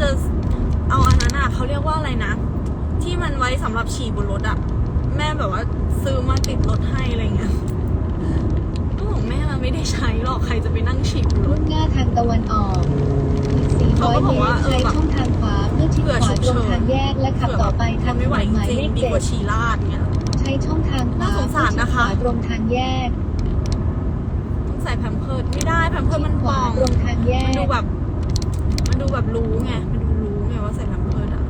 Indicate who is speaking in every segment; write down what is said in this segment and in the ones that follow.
Speaker 1: จะเอาอันนั้นอะเขาเรียกว่าอะไรนะ ที่มันไว้สำหรับฉี่บนรถอะแม่แบบว่าซื้อมาติดรถให้อะไรเงี้ยก็บอกแม่มันไม่ได้ใช้หรอกใครจะไปนั่งฉี่บนร
Speaker 2: มุ่
Speaker 1: ถ
Speaker 2: งหน้าทางตะวันออกอีก
Speaker 1: เขาก็
Speaker 2: 400
Speaker 1: บ
Speaker 2: เม
Speaker 1: อกว่า
Speaker 2: ตร
Speaker 1: เออ
Speaker 2: ใช้
Speaker 1: แบบ
Speaker 2: ช่องทางขวาเพื่อชิด
Speaker 1: เผื่อ
Speaker 2: ขวา
Speaker 1: ฉุก
Speaker 2: ตรง
Speaker 1: เฉิน
Speaker 2: ทางแยกและขับต่อไป
Speaker 1: ท
Speaker 2: ทาง
Speaker 1: นไม่
Speaker 2: ถ
Speaker 1: ไหวน
Speaker 2: นหมาย
Speaker 1: จริ
Speaker 2: เล
Speaker 1: ง
Speaker 2: ข
Speaker 1: ๆดี
Speaker 2: เจ็
Speaker 1: กว่า
Speaker 2: ด
Speaker 1: ฉี่ลาดเงี้ย
Speaker 2: ใช้ช่องทางขวา
Speaker 1: น่าสงสารนะคะ
Speaker 2: เพื่อชิดขวาตรงทางแยก
Speaker 1: ต้องใส่แพมเพิร์ดไม่ได้แพมเพิร์ดมัน
Speaker 2: ข
Speaker 1: ป
Speaker 2: วา
Speaker 1: อง
Speaker 2: ตรงทางแย
Speaker 1: มัน
Speaker 2: ก
Speaker 1: ดูแบบมัน ดูแบบรู้ไง มันดูรู้ไงว่าใส่แพมเพิร์ดอะ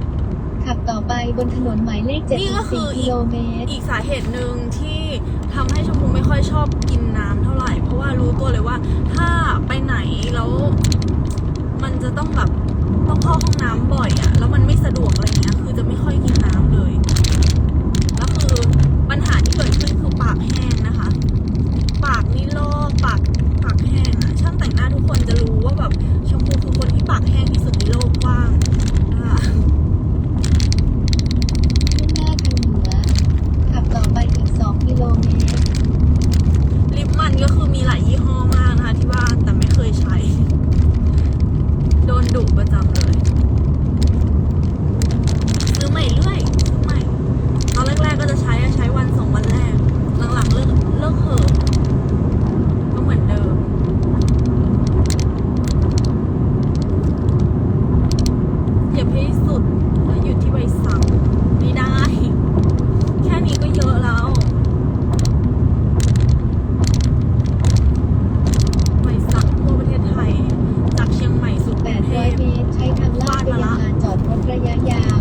Speaker 2: ขับต่อไปบนถนนหมายเลข
Speaker 1: นี่ก็คือ
Speaker 2: 74
Speaker 1: อี
Speaker 2: กิ
Speaker 1: ก
Speaker 2: โลเมตร
Speaker 1: อีกสาเหตุหนึ่งที่ทำให้ชมพูไม่ค่อยชอบกินน้ำเท่าไหร่ เพราะว่ารู้ตัวเลยว่า ถ้าไปไหนแล้ว มันจะต้องแบบต้องเข้าห้องน้ำบ่อยอะแล้วมันไม่สะดวกอะไรเงี้ยคือจะไม่ค่อยกินน้ำเลย แล้วคือปัญหาที่เกิดขึ้นคือปากแห้งนะคะ ปากนี่ลอกปากปากแห้งอะช่างแต่งหน้าทุกคนจะรู้ว่าแบบชมพูคือคนที่ปากแห้งที่สุดในโลกกว้างนะคะ
Speaker 2: มุ่งหน้าทางเหนือ ขับต่อไปอีก 2 กิโลเมตร
Speaker 1: ลิปมันก็คือมีหลายยี่ห้อมากนะคะที่บ้านแต่ไม่เคยใช้ โดนดุประจำเลย ซื้อใหม่เรื่อยซื้อใหม่ ตอนแรกๆก็จะใช้อะใช้วันสองวันแรก หลังๆเลิกเลิกเหอะก็เหมือนเดิม อย่าให้สุดแล้วหยุดที่ใบสั่งไม่ได้ แค่นี้ก็เยอะแล้ว ใบสั่งทั่วประเทศไทย จากเชียงใหม่สุดกรุงเทพ
Speaker 2: 800 เมตร ใช้ทางลาดไปยังลานจอดรถระยะยาว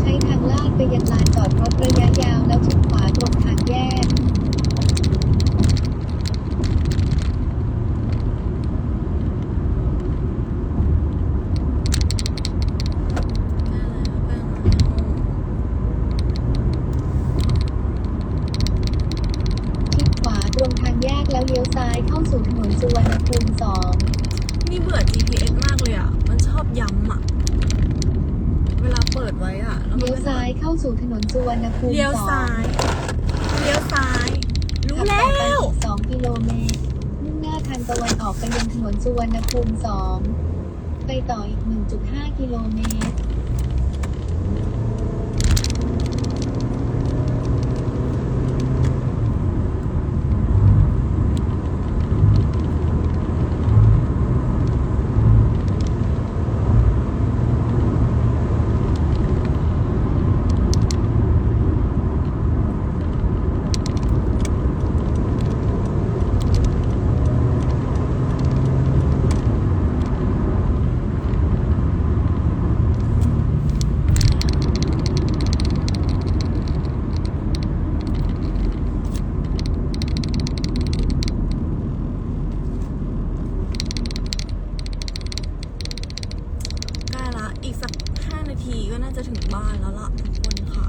Speaker 2: ใช้ทางลาดไปยังลานจอดรถระยะยาว แล้วชิดขวาตรงทางแยก ชิดขวาตรงทางแยกแล้วเลี้ยวซ้ายเข้า สู่ถนนสุวรรณภูมิ2
Speaker 1: นี่เบื่อ GPS มากเลยอะ มันชอบย้ำอะ เวลาเปิดไว้อะแล้วมัน
Speaker 2: เลี้ยว
Speaker 1: ไม่
Speaker 2: ซ้ายเข้าสู่ถนนสุวรรณภูมิ
Speaker 1: เลี้ยว
Speaker 2: 2
Speaker 1: ซ้ายเลี้ยวซ้าย รู้
Speaker 2: ขับ
Speaker 1: แล้
Speaker 2: ต่อไป
Speaker 1: ว
Speaker 2: อีก2กิโลเมตร มุ่งหน้าทางตะวันออกไปยังถนนสุวรรณภูมิ2ไปต่ออีก 1.5 กิโลเมตร
Speaker 1: ใกล้ละ อีกสักห้า็น่าจะถึงบ้านแล้วล่ะทุกคนค่ะ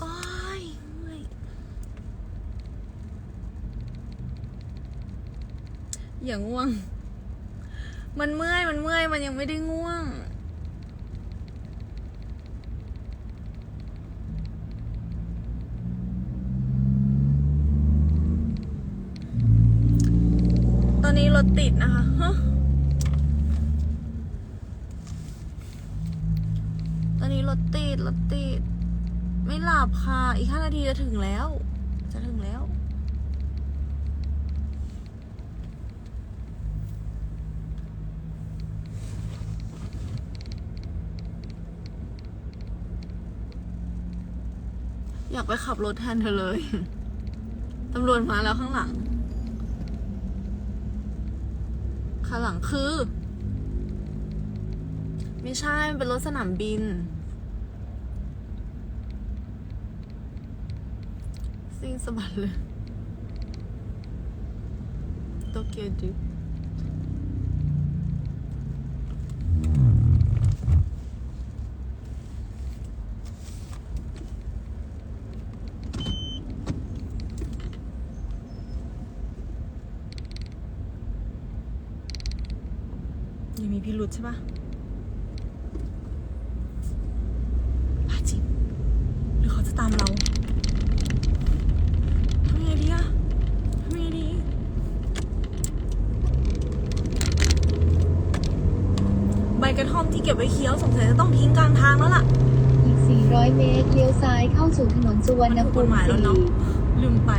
Speaker 1: โอ้ยเมื่อยอย่างง่วง มันเมื่อย มันเมื่อย มันยังไม่ได้ง่วง ตอนนี้ร ถติดนะคะตอนนี้รถติดรถติด ไม่หลับค่ะ อีกห้านาทีจะถึงแล้ว จะถึงแล้ว อยากไปขับรถแทนเธอเลย ตำรวจมาแล้วข้างหลัง ข้างหลังคือ ไม่ใช่ มันเป็นรถสนามบินซิ่งสบัดเลยโตเกียวดิฟ พิรุษใช่ปะบ้าจริงหรือเขาจะตามเราทำยังไงดีอะทำยังไงดี ใบกระท่อมที่เก็บไว้เคี้ยวสงสัยจะต้องทิ้งกลางทางแล้วล่ะ
Speaker 2: อีก 400 เมตร เลี้ยวซ้ายเข้าสู่ถนนสุวรรณภู
Speaker 1: มันถูกกฎ
Speaker 2: มิ
Speaker 1: หมายแล้วเนอะ
Speaker 2: 4
Speaker 1: ลืมไป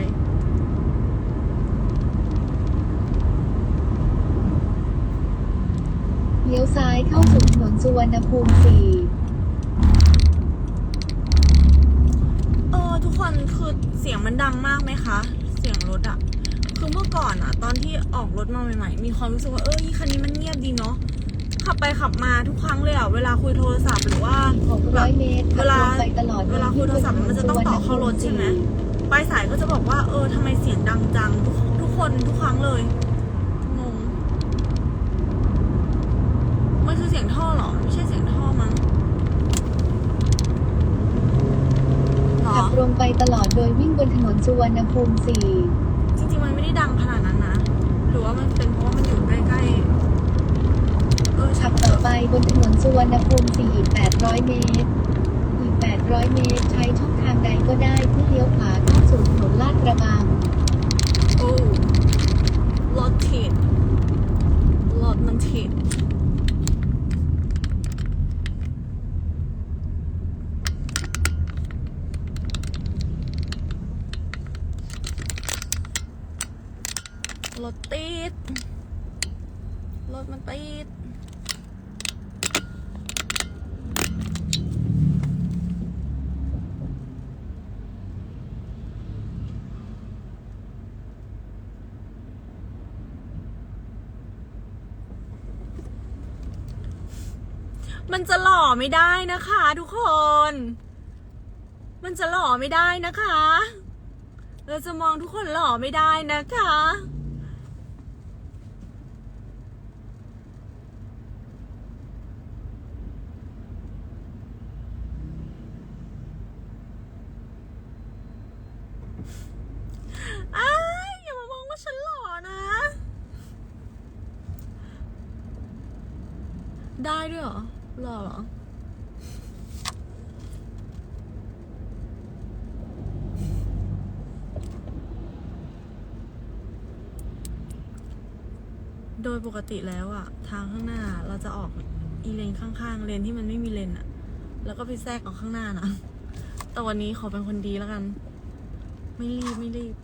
Speaker 2: เลี้ยวซ้ายเข้าสู่ถนนสุวรรณภูมิ
Speaker 1: เออทุกคนคือเสียงมันดังมากไหมคะ เสียงรถอะคือเมื่อก่อนอะตอนที่ออกรถมาใหม่ ๆ มีความรู้สึกว่าเออคันนี้มันเงียบดีเนาะขับไปขับมาทุกครั้งเลยอะเวลาคุยโทรศัพท์หรือว่า
Speaker 2: 4 600เมตร
Speaker 1: เว
Speaker 2: ขับ
Speaker 1: ลา
Speaker 2: ตรงไปตลอด
Speaker 1: เวลาคุยโทรศัพท์มันจะต้องต่อเข้ารถใช่ไหมปลายสายก็จะบอกว่าเออทำไมเสียงดังจังทุกทุกคนทุกครั้งเลยงงมันคือ เสียงท่อเหรอ ไม่ใช่เสียงท่อมั้งหรอ
Speaker 2: ขับตรงไปตลอดโดยวิ่งบนถนนสุวรรณภูมิ
Speaker 1: จริงๆ มันไม่ได้ดังขนาดนั้นนะ หรือว่ามันเป็นเพราะว่ามันอยู่ใกล้ๆ เออ
Speaker 2: 4
Speaker 1: ชั
Speaker 2: ขั
Speaker 1: ก
Speaker 2: บ
Speaker 1: เถ
Speaker 2: ต่อ
Speaker 1: อะ
Speaker 2: ไปบนถนนสุวรรณภูมิ4อีก800เมตร อีก800เมตร ใช้ช่องทางใดก็ได้เพื่อเลี้ยวขวาเข้าสู่ถนนลาดกระบัง
Speaker 1: โอ้รถติดรถมันติดรถติด รถมันติด มันจะหล่อไม่ได้นะคะทุกคน มันจะหล่อไม่ได้นะคะ เราจะมองทุกคนหล่อไม่ได้นะคะอย่ามองว่าฉันหล่อนะได้ด้วยเหรอ หรอโดยปกติแล้วอะทางข้างหน้าเราจะออกอีเลนข้างๆ เลนที่มันไม่มีเลนอะแล้วก็ไปแทรกออกข้างหน้านะแต่วันนี้ขอเป็นคนดีแล้วกัน ไม่รีบ ไม่รีบ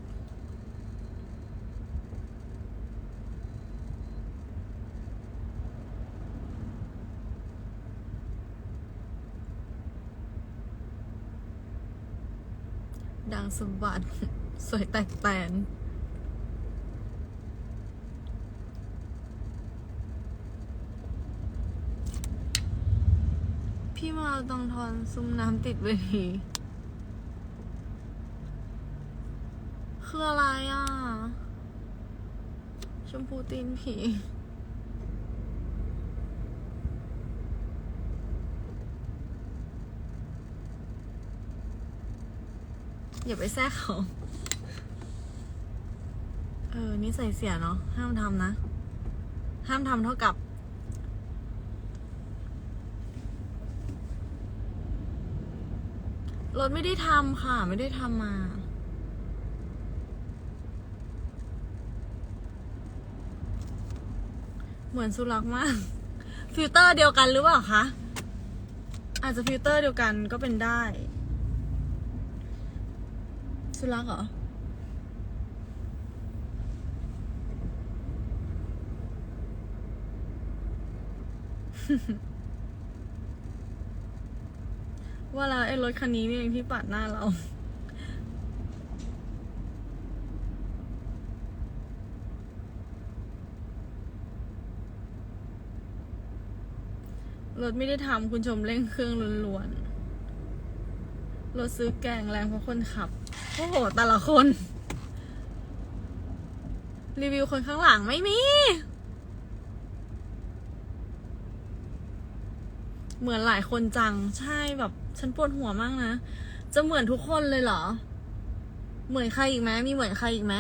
Speaker 1: ดังสะบัดสวยแตกแตนพี่มาตองทอนซุ้มน้ำติดเวทีคืออะไรอะ ชมพูตีนผี อย่าไปแทรกเขา เออนี่ใส่เสียเนาะห้ามทำนะ ห้ามทำเท่ากับ รถไม่ได้ทำค่ะ ไม่ได้ทำมาเหมือนสุรักมาก ฟิลเตอร์เดียวกันหรือเปล่าคะ อาจจะฟิลเตอร์เดียวกันก็เป็นได้ สุรักเหรอ ว่าแล้วไอ้รถคันนี้นี่เองที่ปาดหน้าเรา รถไม่ได้ทำคุณชมเร่งเครื่องล้วนๆ รถซื้อแกงแรงเพราะคนขับ โอ้โห แต่ละคน รีวิวคนข้างหลังไม่มี เหมือนหลายคนจัง ใช่แบบ ฉันปวดหัวมากนะ จะเหมือนทุกคนเลยเหรอ เหมือนใครอีกไหมมีเหมือนใครอีกไหม